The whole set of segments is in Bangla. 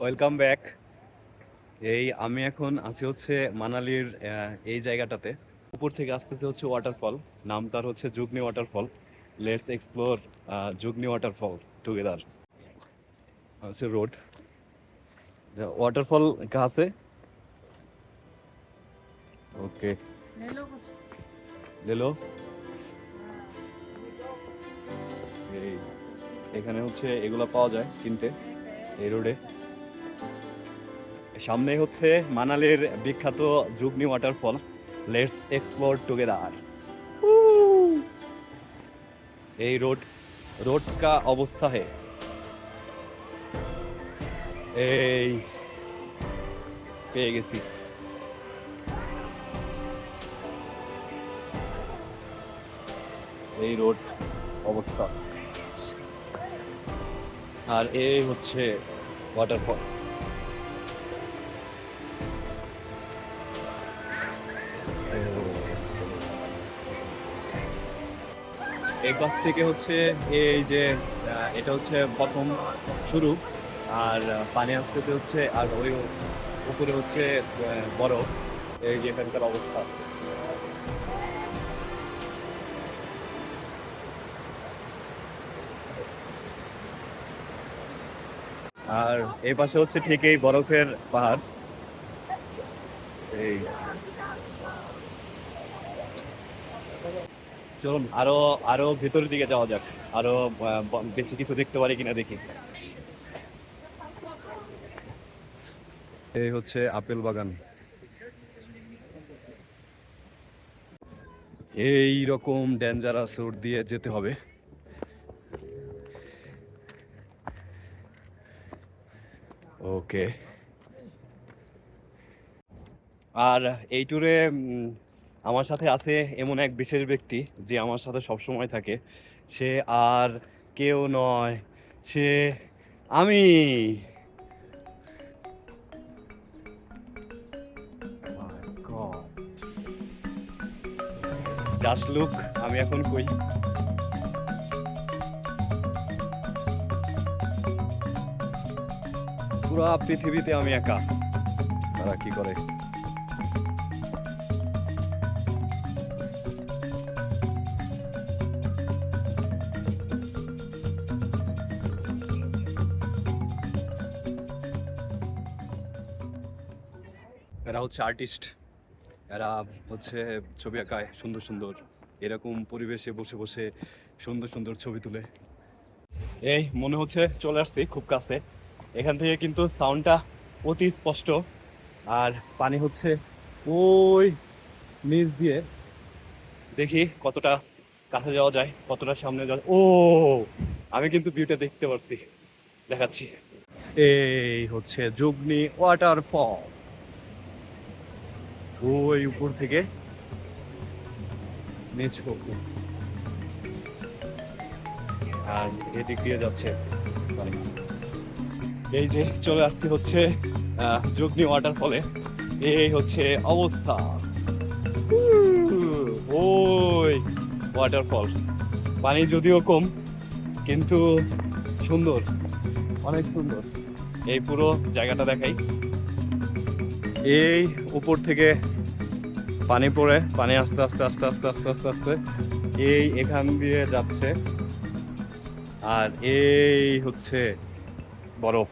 ওয়েলকাম ব্যাক এই আমি এখন আছি হচ্ছে মানালির আহ, এই জায়গাটাতে উপর থেকে আসতেছে হচ্ছে ওয়াটারফল নাম তার হচ্ছে Jugni waterfall let's explore Jugni waterfall together হচ্ছে রোড ওয়াটারফল कहाँ से ओके ले लो कुछ ले लो এই এখানে হচ্ছে এগুলো পাওয়া যায় কিনতে এই রোডে সামনে হচ্ছে মানালির বিখ্যাত Jogini waterfall let's explore together এই রোড রোড কা অবস্থা হে। এই, পেয়ে গেছি। এই রোড অবস্থা। আর এই হচ্ছে ওয়াটারফল এই পাশ থেকে হচ্ছে এই যে এটা হচ্ছে প্রথম শুরু। আর পানি আসতে হচ্ছে, আর ওই উপরে হচ্ছে বরফ। এই যে এখানকার অবস্থা। আর এই পাশে হচ্ছে ঠিক এই বরফের পাহাড়। এই। চলুন। আরও আরও ভেতরের দিকে যাওয়া যাক। আরও বেশি কিছু দেখতে পারি কিনা দেখি। এই হচ্ছে আপেল বাগান। এই রকম ডেঞ্জারাস রোড দিয়ে যেতে হবে। ওকে আর এই ট্যুরে আমার সাথে আছে এমন এক বিশেষ ব্যক্তি যে আমার সাথে সব সময় থাকে। সে আর কেউ নয়, সে আমি। জাস্ট লুক আমি এখন কই? পুরো পৃথিবীতে আমি একা। তারা কি করে? এরা হচ্ছে আর্টিস্ট এরা হচ্ছে ছবি আঁকায় সুন্দর সুন্দর, এরকম পরিবেশে বসে বসে সুন্দর সুন্দর ছবি তুলে। এই মনে হচ্ছে চলে আসছি খুব কাছে। এখান থেকে কিন্তু সাউন্ডটা অতি স্পষ্ট, আর পানি হচ্ছে ওই নিচ দিয়ে। দেখি কতটা কাছে যাওয়া যায়, কতটা সামনে যাওয়া ও, আমি কিন্তু ভিউটা দেখতে পারছি, দেখাচ্ছি। এই হচ্ছে যুগনি ওয়াটারফল ওই উপর থেকে নিচ পর্যন্ত আর এদিক দিয়ে যাচ্ছে। পানি। এই যে চলে আসছি হচ্ছে যুগনি ওয়াটারফলে এই হচ্ছে অবস্থা। ওই ওয়াটারফল পানি যদিও কম, কিন্তু সুন্দর। অনেক সুন্দর। এই পুরো জায়গাটা দেখাই। এই উপর থেকে পানি পড়ে, পানি আস্তে আস্তে আস্তে আস্তে আস্তে আস্তে আস্তে। এই এখান দিয়ে যাচ্ছে। আর এই হচ্ছে বরফ।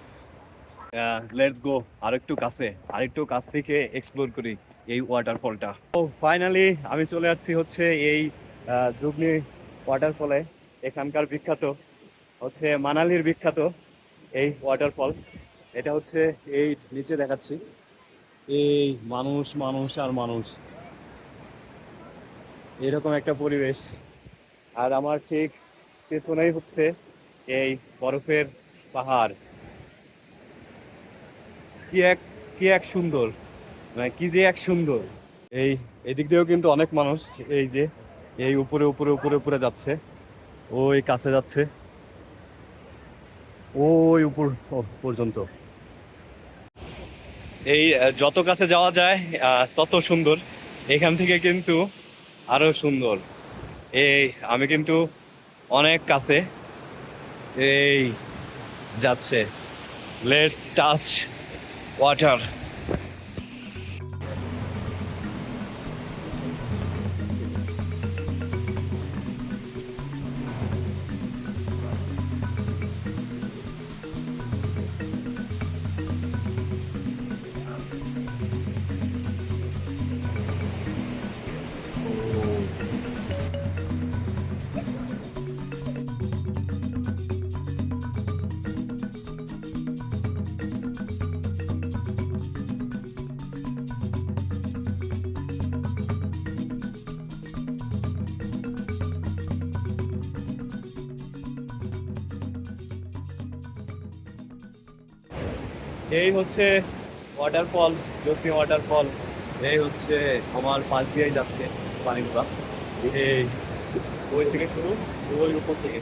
লেটস গো আরেকটু কাছে, আরেকটু কাছ থেকে এক্সপ্লোর করি এই ওয়াটারফলটা ও ফাইনালি আমি চলে আসছি হচ্ছে এই যুগনি ওয়াটারফলে এখানকার বিখ্যাত হচ্ছে মানালির বিখ্যাত এই ওয়াটারফল এটা হচ্ছে এই নিচে দেখাচ্ছি। এই মানুষ মানুষ আর মানুষ। এরকম একটা পরিবেশ। আর আমার ঠিক পেছনেই হচ্ছে এই বরফের পাহাড়। কি এক কি এক সুন্দর। মানে কি যে এক সুন্দর। এই, এদিক দিয়েও কিন্তু অনেক মানুষ এই যে, এই উপরে উপরে উপরে উপরে যাচ্ছে। ওই কাছে যাচ্ছে। ওই উপর পর্যন্ত। এই যত কাছে যাওয়া যায় তত সুন্দর। এখান থেকে কিন্তু আরও সুন্দর। এই, আমি কিন্তু অনেক কাছে এই যাচ্ছে। লেটস টাচ ওয়াটার এই হচ্ছে ওয়াটারফল জ্যোতি ওয়াটারফল এই হচ্ছে আমার পাশ দিয়ে যাচ্ছে পানিগুলা। এই ওই থেকে শুরু ওই উপর থেকে।